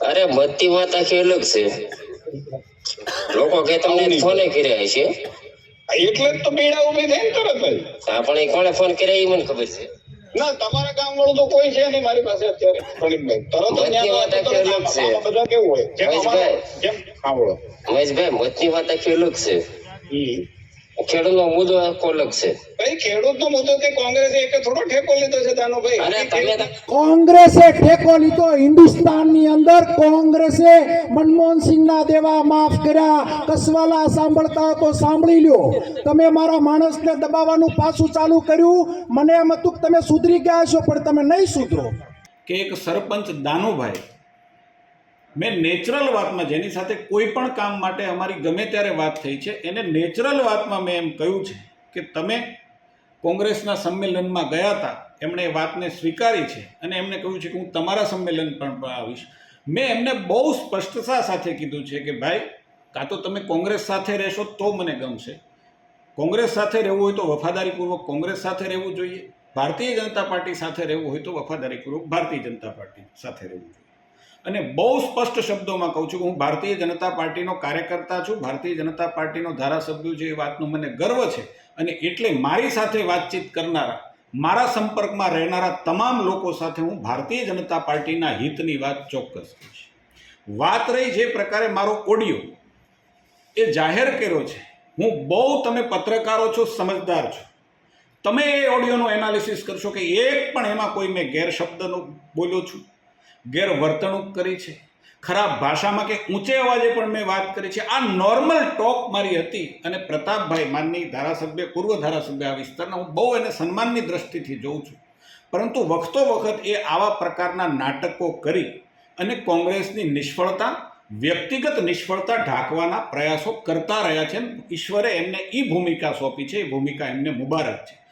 અરે મતની વાત આખી અલગ છે. લોકો કે તમને ફોને કર્યા છે એટલે જ તો પીડા ઊભી થઈ તરત જ. હા પણ એ કોને ફોન કર્યા એ મને ખબર છે. ના તમારા ગામ વાળું તો કોઈ છે નહીં મારી પાસે અત્યારે પ્રણીતભાઈ તરત જ બધા કેવું હોય. જેમ મહેશભાઈ. મતની વાત આખી અલગ છે. ખેડૂતનો મુદ્દો કોલક છે. ભાઈ ખેડૂતનો મુદ્દો કે કોંગ્રેસે એક થોડો ઠેકો લીધો છે દાનુભાઈ અરે તમે કોંગ્રેસે ઠેકો લીધો હિન્દુસ્તાનની અંદર કોંગ્રેસે મનમોહનસિંહના દેવા માફ કર્યા કસવાલા સાંભળતા તો સાંભળી લ્યો. તમે મારા માણસને દબાવવાનું પાછું ચાલુ કર્યું મને એમ હતું કે તમે સુધરી ગયા છો પણ તમે નહીં સુધરો. કે એક સરપંચ દાનુભાઈ મેં નેચરલ વાતમાં જેની સાથે કોઈ પણ કામ માટે અમારી ગમે ત્યારે વાત થઈ છે, એને નેચરલ વાતમાં મેં એમ કહ્યું છે કે તમે કોંગ્રેસના સંમેલનમાં ગયા હતા, એમણે એ વાતને સ્વીકારી છે અને એમણે કહ્યું છે કે હું તમારા સંમેલન પણ આવીશ. મેં એમને બહુ સ્પષ્ટતા સાથે કીધું છે કે ભાઈ, કાં તો તમે કોંગ્રેસ સાથે રહેશો તો મને ગમશે. કોંગ્રેસ સાથે રહેવું હોય તો વફાદારીપૂર્વક કોંગ્રેસ સાથે રહેવું જોઈએ. ભારતીય જનતા પાર્ટી સાથે રહેવું હોય તો વફાદારીપૂર્વક ભારતીય જનતા પાર્ટી સાથે રહેવું જોઈએ. અને બહુ સ્પષ્ટ શબ્દોમાં કહું છું કે હું ભારતીય જનતા પાર્ટીનો કાર્યકર્તા છું, ભારતીય જનતા પાર્ટીનો ધારાસભ્ય છે એ વાતનો મને ગર્વ છે. અને એટલે મારી સાથે વાતચીત કરનારા, મારા સંપર્કમાં રહેનારા તમામ લોકો સાથે હું ભારતીય જનતા પાર્ટીના હિતની વાત ચોક્કસ કહીશ. વાત રહી જે પ્રકારે મારો ઓડિયો એ જાહેર કર્યો છે. હું બહુ તમે પત્રકારો છો, સમજદાર છો. તમે એ ઓડિયોનું એનાલિસિસ કરશો કે એક પણ એમાં કોઈ મેં ગેરશબ્દનો બોલ્યો છું. ગેરવર્તણૂક કરી છે. ખરાબ ભાષામાં કે ઊંચે અવાજે પણ મેં વાત કરી છે. આ નોર્મલ ટોક મારી હતી અને પ્રતાપભાઈ માનની ધારાસભ્ય, પૂર્વ ધારાસભ્ય આ વિસ્તારના હું બહુ એને સન્માનની દ્રષ્ટિથી જોઉં છું. પરંતુ વખતો વખત એ આવા પ્રકારના નાટકો કરી અને કોંગ્રેસની નિષ્ફળતા, વ્યક્તિગત નિષ્ફળતા ઢાંકવાના પ્રયાસો કરતા રહ્યા છે. ઈશ્વરે એમને એ ભૂમિકા સોંપી છે. એ ભૂમિકા એમને મુબારક છે.